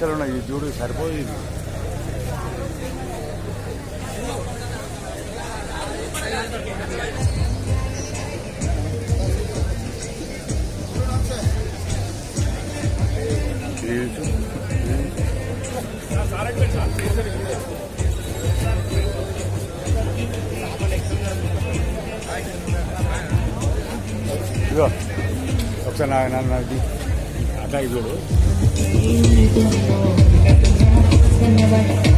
లక్షలు ఉన్నాయి ఇది చూడు సరిపోదు ఇదిగో ఒకసారి నా ಗಾಯಗಳು ಧನ್ಯವಾದ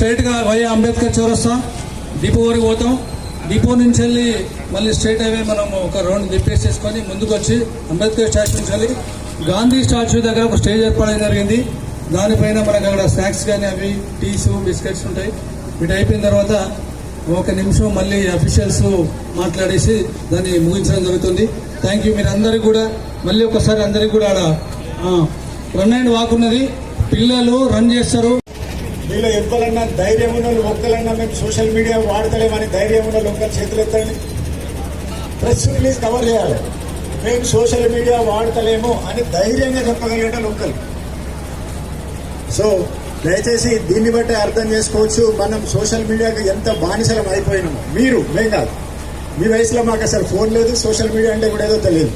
స్ట్రైట్గా వైఏ వై అంబేద్కర్ చౌరస్తా డిపో వరకు పోతాం. డిపో నుంచి వెళ్ళి మళ్ళీ స్ట్రైట్ హైవే మనం ఒక రౌండ్ తిప్పేసేసుకొని ముందుకు వచ్చి అంబేద్కర్ స్టాచ్యూ నుంచి వెళ్ళి గాంధీ స్టాచ్యూ దగ్గర ఒక స్టేజ్ ఏర్పడడం జరిగింది. దానిపైన మనకు అక్కడ స్నాక్స్ కానీ అవి టీస్ బిస్కెట్స్ ఉంటాయి. వీటి అయిపోయిన తర్వాత ఒక నిమిషం మళ్ళీ అఫీషియల్స్ మాట్లాడేసి దాన్ని ముగించడం జరుగుతుంది. థ్యాంక్ యూ మీరందరికీ కూడా. మళ్ళీ ఒకసారి అందరికీ కూడా ఆడ రన్ అండ్ వాక్ ఉన్నది. పిల్లలు రన్ చేస్తారు. మీలో ఎవ్వరన్నా ధైర్యం ఉన్న వాళ్ళు ఒక్కలన్నా మేము సోషల్ మీడియా వాడతలేమని ధైర్యం ఉన్న వాళ్ళు ఒక్కరు చేతులు ఎత్తండి. ప్రెస్ రిలీజ్ కవర్ చేయాలి. మేము సోషల్ మీడియా వాడతలేము అని ధైర్యంగా చెప్పగలిగేట ఒక్కరు. సో దయచేసి దీన్ని బట్టి అర్థం చేసుకోవచ్చు. మనం సోషల్ మీడియాకి ఎంత బానిసలం అయిపోయినాము. మీరు మేము కాదు. మీ వయసులో మాకు అసలు ఫోన్ లేదు సోషల్ మీడియా అంటే కూడా ఏదో తెలియదు.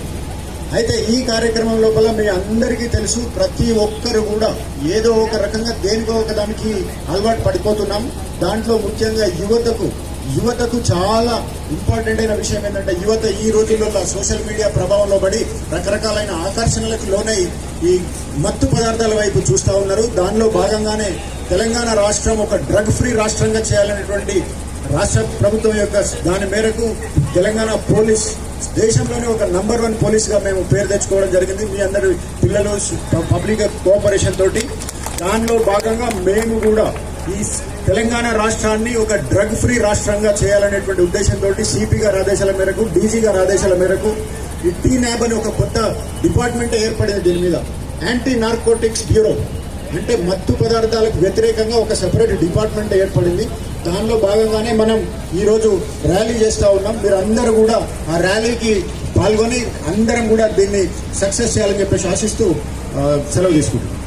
అయితే ఈ కార్యక్రమం లోపల మీ అందరికీ తెలుసు ప్రతి ఒక్కరు కూడా ఏదో ఒక రకంగా దేనికో ఒక దానికి అలవాటు పడిపోతున్నాం. దాంట్లో ముఖ్యంగా యువతకు యువతకు చాలా ఇంపార్టెంట్ అయిన విషయం ఏంటంటే యువత ఈ రోజుల్లో సోషల్ మీడియా ప్రభావంలో పడి రకరకాలైన ఆకర్షణలకు లోనై ఈ మత్తు పదార్థాల వైపు చూస్తూ ఉన్నారు. దానిలో భాగంగానే తెలంగాణ రాష్ట్రం ఒక డ్రగ్ ఫ్రీ రాష్ట్రంగా చేయాలనేటువంటి రాష్ట్ర ప్రభుత్వం యొక్క దాని మేరకు తెలంగాణ పోలీస్ దేశంలోనే ఒక నంబర్ వన్ పోలీస్గా మేము పేరు తెచ్చుకోవడం జరిగింది. మీ అందరి పిల్లలు పబ్లిక్ కోఆపరేషన్ తోటి. దానిలో భాగంగా మేము కూడా ఈ తెలంగాణ రాష్ట్రాన్ని ఒక డ్రగ్ ఫ్రీ రాష్ట్రంగా చేయాలనేటువంటి ఉద్దేశంతో సిపి గారి ఆదేశాల మేరకు డీజీ గారి ఆదేశాల మేరకు ఈ టీ న్యాబ్ అని ఒక కొత్త డిపార్ట్మెంట్ ఏర్పడింది దీని మీద. యాంటీ నార్కోటిక్స్ బ్యూరో అంటే మత్తు పదార్థాలకు వ్యతిరేకంగా ఒక సెపరేట్ డిపార్ట్మెంట్ ఏర్పడింది. దానిలో భాగంగానే మనం ఈరోజు ర్యాలీ చేస్తూ ఉన్నాం. మీరు అందరూ కూడా ఆ ర్యాలీకి పాల్గొని అందరం కూడా దీన్ని సక్సెస్ చేయాలని చెప్పేసి ఆశిస్తూ సెలవు తీసుకుంటున్నాం.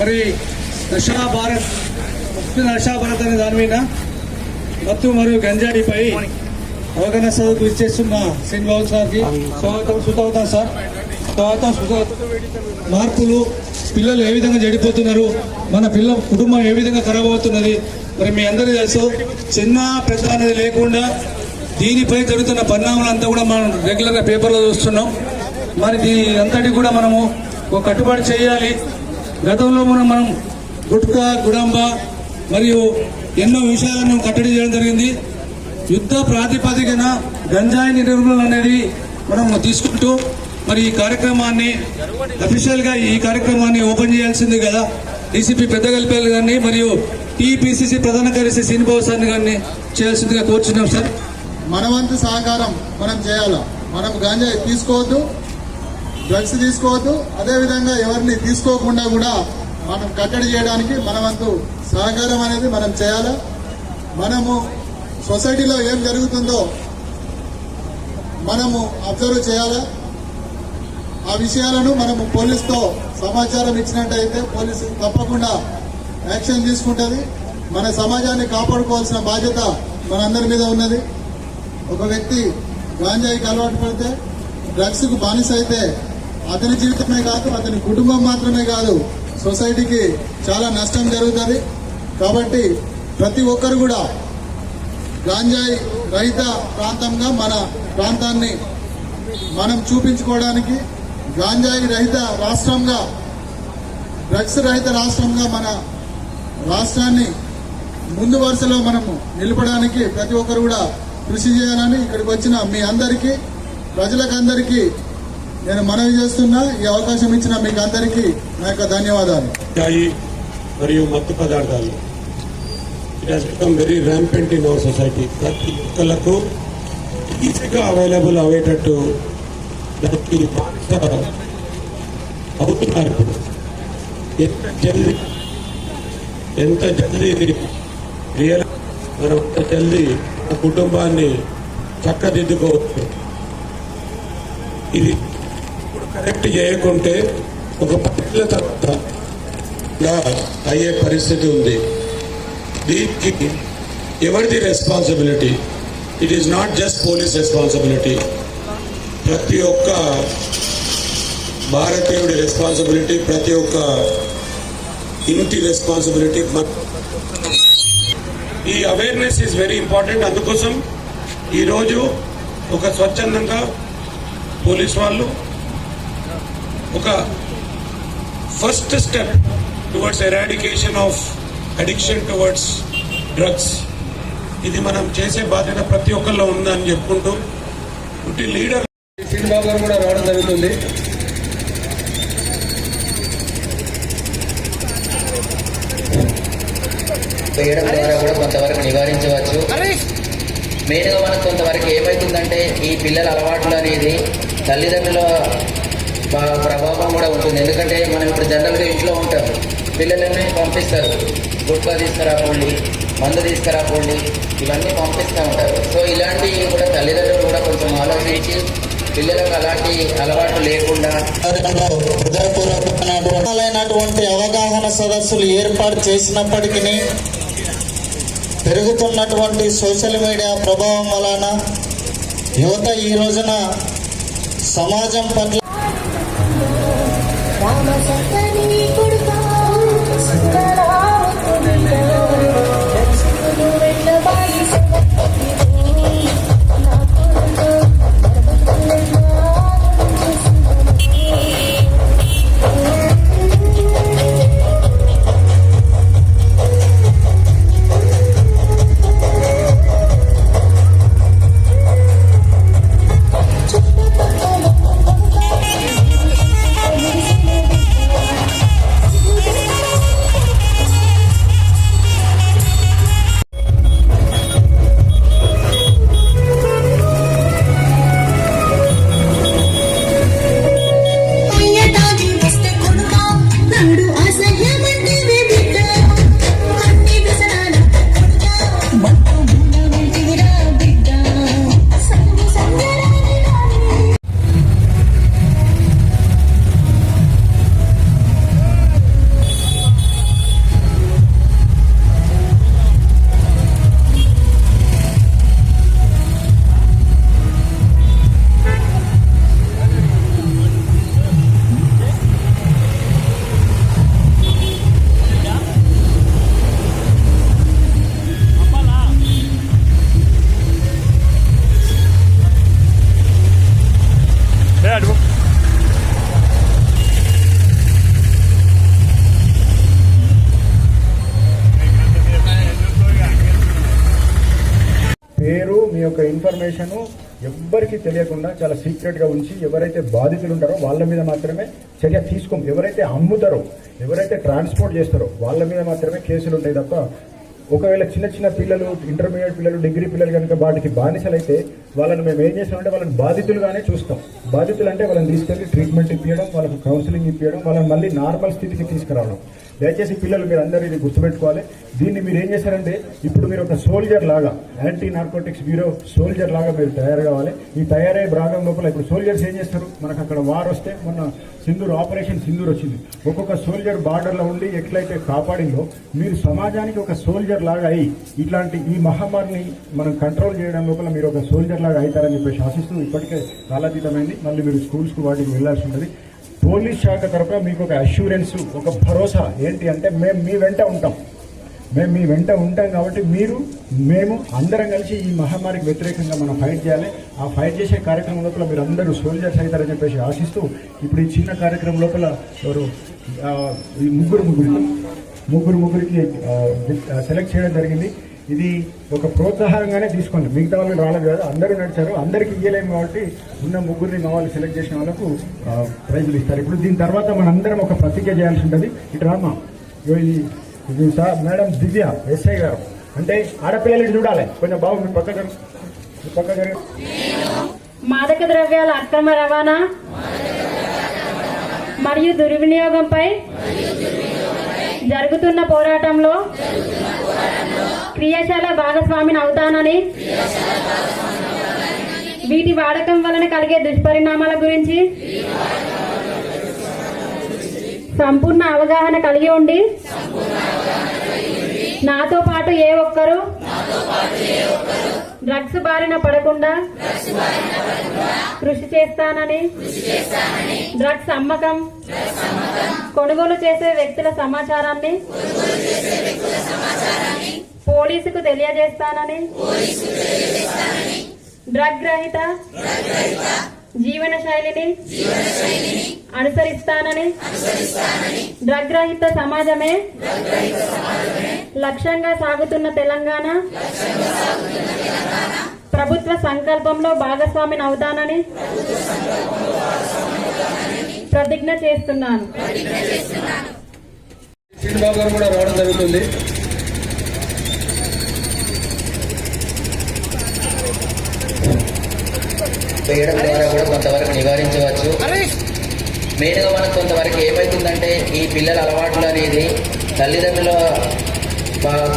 మరి దక్షిణ భారత్ ముక్తి భారత్ అనే దాని మీద మత్తు మరియు గంజాయిపై అవగాహన సభకు ఇచ్చేస్తున్న శ్రీనివాస్ సార్కి స్వాగతం సుతవుతాం సార్. తర్వాత సుధా- మార్పులు పిల్లలు ఏ విధంగా చెడిపోతున్నారు మన పిల్ల కుటుంబం ఏ విధంగా ఖరాబ్ అవుతున్నది మరి మీ అందరికీ తెలుసు చిన్న పెద్ద అనేది లేకుండా దీనిపై జరుగుతున్న పరిణామాలంతా కూడా మనం రెగ్యులర్గా పేపర్లో చూస్తున్నాం. మరి దీని అంతటి కూడా మనము ఒక కట్టుబాటు చేయాలి. గతంలో మనం మనం గుట్కా గుడంబ మరియు ఎన్నో విషయాలను కట్టడి చేయడం జరిగింది. యుద్ధ ప్రాతిపదికన గంజాయి నిర్మూలన అనేది మనం తీసుకుంటూ మరి ఈ కార్యక్రమాన్ని అఫీషియల్గా ఈ కార్యక్రమాన్ని ఓపెన్ చేయాల్సింది కదా. డీసీపీ పెద్దగల్పేలు గారిని మరియు టీపీసీసీ ప్రధాన కార్యదర్శి శ్రీనివాస్ సార్ని గారిని చేయాల్సిందిగా కోరుచున్నాం సార్. మన వంతు సహకారం మనం చేయాలి? మనం గాంజా తీసుకోవద్దు డ్రగ్స్ తీసుకోవద్దు అదేవిధంగా ఎవరిని తీసుకోకుండా కూడా మనం కట్టడి చేయడానికి మన వంతు సహకారం అనేది మనం చేయాలి? మనము సొసైటీలో ఏం జరుగుతుందో మనము అబ్జర్వ్ చేయాలా? ఆ విషయాలను మనము పోలీస్తో సమాచారం ఇచ్చినట్టయితే పోలీసు తప్పకుండా యాక్షన్ తీసుకుంటుంది. మన సమాజాన్ని కాపాడుకోవాల్సిన బాధ్యత మనందరి మీద ఉన్నది. ఒక వ్యక్తి గాంజాయికి అలవాటు పడితే డ్రగ్స్కు బానిస అయితే అతని జీవితమే కాదు అతని కుటుంబం మాత్రమే కాదు సొసైటీకి చాలా నష్టం జరుగుతుంది. కాబట్టి ప్రతి ఒక్కరు కూడా గాంజాయి రహిత ప్రాంతంగా మన ప్రాంతాన్ని మనం చూపించుకోవడానికి గాంజాయి రహిత రాష్ట్రంగా డ్రగ్స్ రహిత రాష్ట్రంగా మన రాష్ట్రాన్ని ముందు వరుసలో మనము నిలపడానికి ప్రతి ఒక్కరు కూడా కృషి చేయాలని ఇక్కడికి వచ్చిన మీ అందరికీ ప్రజలకందరికీ నేను మనవి చేస్తున్నా. ఈ అవకాశం ఇచ్చిన మీకు అందరికీ నా యొక్క ధన్యవాదాలు. మరియు మత్తు పదార్థాలు. It has become very rampant in our society ప్రతి ఒక్కళ్ళకు ఈజీగా అవైలబుల్ అయ్యేటట్టు దానికి బానిస అవుతున్నారు ఎంత జల్దీ ఎంత జల్దీ రియల్ మనం అంత జల్దీ ఆ కుటుంబాన్ని చక్కదిద్దుకోవచ్చు. ఇది ఇప్పుడు కరెక్ట్ చేయకుంటే ఒక పదేళ్ళ తర్వాత అయ్యే పరిస్థితి ఉంది. దీనికి ఎవరిది responsibility it is not just police responsibility ప్రతి ఒక్క భారతీయుడి రెస్పాన్సిబిలిటీ ప్రతి ఒక్క ఇంటి రెస్పాన్సిబిలిటీ ఈ అవేర్నెస్ ఈజ్ వెరీ ఇంపార్టెంట్ అందుకోసం ఈరోజు ఒక స్వచ్ఛందంగా పోలీస్ వాళ్ళు ఒక first step towards eradication of addiction towards drugs ఇది మనం చేసే బాధ్యత ప్రతి ఒక్కరిలో ఉందని చెప్పుకుంటూ ఇటు లీడర్ శ్రీనిబాబు గారు కూడా రావడం జరుగుతుంది. వేయడం ద్వారా కూడా కొంతవరకు నివారించవచ్చు. మెయిన్గా మనకు కొంతవరకు ఏమవుతుందంటే ఈ పిల్లల అలవాట్లు అనేది తల్లిదండ్రుల ప్రభావం కూడా ఉంటుంది. ఎందుకంటే మనం ఇప్పుడు జనరల్గా ఇంట్లో ఉంటాం. పిల్లలని పంపిస్తారు. గుట్కా తీసుకురాపోండి మందు తీసుకురాపోండి ఇవన్నీ పంపిస్తూ ఉంటారు. సో ఇలాంటివి కూడా తల్లిదండ్రులు కూడా కొంచెం ఆలోచించి పిల్లలకు అలాంటి అలవాటు లేకుండా హృదయపూర్వకమైనటువంటి అవగాహన సదస్సులు ఏర్పాటు చేసినప్పటికీ పెరుగుతున్నటువంటి సోషల్ మీడియా ప్రభావం వలన యువత ఈ రోజున సమాజం పట్ల ఎవ్వరికీ తెలియకుండా చాలా సీక్రెట్గా ఉంచి ఎవరైతే బాధితులు ఉంటారో వాళ్ళ మీద మాత్రమే చర్య తీసుకోం ఎవరైతే అమ్ముతారో ఎవరైతే ట్రాన్స్పోర్ట్ చేస్తారో వాళ్ళ మీద మాత్రమే కేసులు ఉంటాయి తప్ప ఒకవేళ చిన్న చిన్న పిల్లలు ఇంటర్మీడియట్ పిల్లలు డిగ్రీ పిల్లలు కనుక వాటికి బానిసలైతే వాళ్ళని మేము ఏం చేస్తామంటే వాళ్ళని బాధితులుగానే చూస్తాం. బాధితులు అంటే వాళ్ళని తీసుకెళ్ళి ట్రీట్మెంట్ ఇప్పించడం వాళ్ళకి కౌన్సిలింగ్ ఇప్పించడం వాళ్ళని మళ్ళీ నార్మల్ స్థితికి తీసుకురావడం. దయచేసి పిల్లలు మీరు అందరూ ఇది గుర్తుపెట్టుకోవాలి. దీన్ని మీరు ఏం చేశారంటే ఇప్పుడు మీరు ఒక సోల్జర్ లాగా యాంటీ నార్కోటిక్స్ బ్యూరో సోల్జర్ లాగా మీరు తయారు కావాలి. ఈ తయారయ్యే భాగం లోపల ఇప్పుడు సోల్జర్స్ ఏం చేస్తారు? మనకు అక్కడ వార్ వస్తే మొన్న సింధూర్ ఆపరేషన్ సింధూర్ వచ్చింది. ఒక్కొక్క సోల్జర్ బార్డర్లో ఉండి ఎట్లయితే కాపాడిందో మీరు సమాజానికి ఒక సోల్జర్ లాగా అయ్యి ఇట్లాంటి ఈ మహమ్మారిని మనం కంట్రోల్ చేయడం లోపల మీరు ఒక సోల్జర్ లాగా అవుతారని చెప్పేసి ఆశిస్తూ ఇప్పటికే కాలాతీతమైంది. మళ్ళీ మీరు స్కూల్స్కి వాటికి వెళ్ళాల్సి ఉంటుంది. పోలీస్ శాఖ తరఫున మీకు ఒక అష్యూరెన్స్ ఒక భరోసా ఏంటి అంటే మేము మీ వెంట ఉంటాం. మేము మీ వెంట ఉంటాం కాబట్టి మీరు మేము అందరం కలిసి ఈ మహమ్మారికి వ్యతిరేకంగా మనం ఫైట్ చేయాలి. ఆ ఫైట్ చేసే కార్యక్రమం లోపల మీరు అందరూ సోల్జర్స్ అవుతారని చెప్పేసి ఆశిస్తూ ఇప్పుడు ఈ చిన్న కార్యక్రమం లోపల ఎవరు ఈ ముగ్గురు ముగ్గురికి ముగ్గురు ముగ్గురికి సెలెక్ట్ చేయడం జరిగింది. ఇది ఒక ప్రోత్సాహంగానే తీసుకోండి. మిగతా వాళ్ళు రాలేదు కదా అందరూ నడిచారు. అందరికి ఇయ్యలేము కాబట్టి ఉన్న ముగ్గురిని మా వాళ్ళు సెలెక్ట్ చేసిన వాళ్ళకు ప్రైజులు ఇస్తారు. ఇప్పుడు దీని తర్వాత మనందరం ఒక ప్రతిజ్ఞ చేయాల్సి ఉంటుంది. ఇటు రామా ఇది సార్ మేడం దివ్య ఎస్ఐ గారు. అంటే ఆడపిల్లలు చూడాలి. కొంచెం బాగుంది. మీ పక్క పక్క మాదక ద్రవ్యాల అక్రమ రవాణా మరియు దుర్వినియోగంపై జరుగుతున్న పోరాటంలో క్రియాశాల భాగస్వామిని అవుతానని. వీటి వాడకం వలన కలిగే దుష్పరిణామాల గురించి సంపూర్ణ అవగాహన కలిగి ఉండి నాతో పాటు ఏ ఒక్కరు డ్రగ్స్ బారిన పడకుండా కృషి చేస్తానని. డ్రగ్స్ అమ్మకం కొనుగోలు చేసే వ్యక్తుల సమాచారాన్ని పోలీసుకు తెలియజేస్తానని. డ్రగ్ రహిత జీవన శైలిని అనుసరిస్తానని. డ్రగ్ రహిత సమాజమే లక్ష్యంగా సాగుతున్న తెలంగాణ. ప్రభుత్వ సంకల్పంలో భాగస్వామిని అవుతానని ప్రతిజ్ఞ చేస్తున్నాను. శ్రీనిబాబు గారు కూడా రావడం జరుగుతుంది. వేయడం ద్వారా కూడా కొంతవరకు నివారించవచ్చు. మెయిన్గా మనకు కొంతవరకు ఏమవుతుందంటే ఈ పిల్లల అలవాట్లు అనేది తల్లిదండ్రుల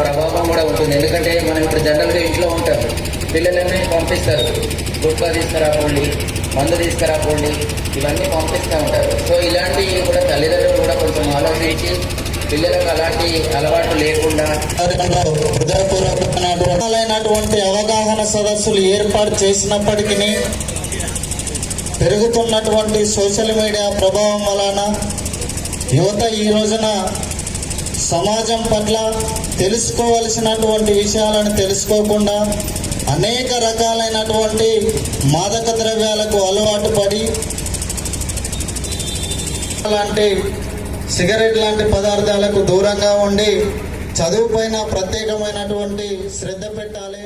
ప్రభావం కూడా ఉంటుంది. ఎందుకంటే మనం ఇప్పుడు జనరల్గా ఇంట్లో ఉంటాం. పిల్లలన్నీ పంపిస్తారు. గుట్కా తీసుకురాపోండి మందు తీసుకురాపోండి ఇవన్నీ పంపిస్తూ ఉంటారు. సో ఇలాంటివి కూడా తల్లిదండ్రులు కూడా కొంచెం ఆలోచించి పిల్లలకు అలాంటి అలవాటు లేకుండా హృదయపూర్వకమైనటువంటి అవగాహన సదస్సులు ఏర్పాటు చేసినప్పటికీ పెరుగుతున్నటువంటి సోషల్ మీడియా ప్రభావం వలన యువత ఈ రోజున సమాజం పట్ల తెలుసుకోవలసినటువంటి విషయాలను తెలుసుకోకుండా అనేక రకాలైనటువంటి మాదక ద్రవ్యాలకు అలవాటు పడి లాంటి సిగరెట్ లాంటి పదార్థాలకు దూరంగా ఉండి చదువుపైన ప్రత్యేకమైనటువంటి శ్రద్ధ పెట్టాలి.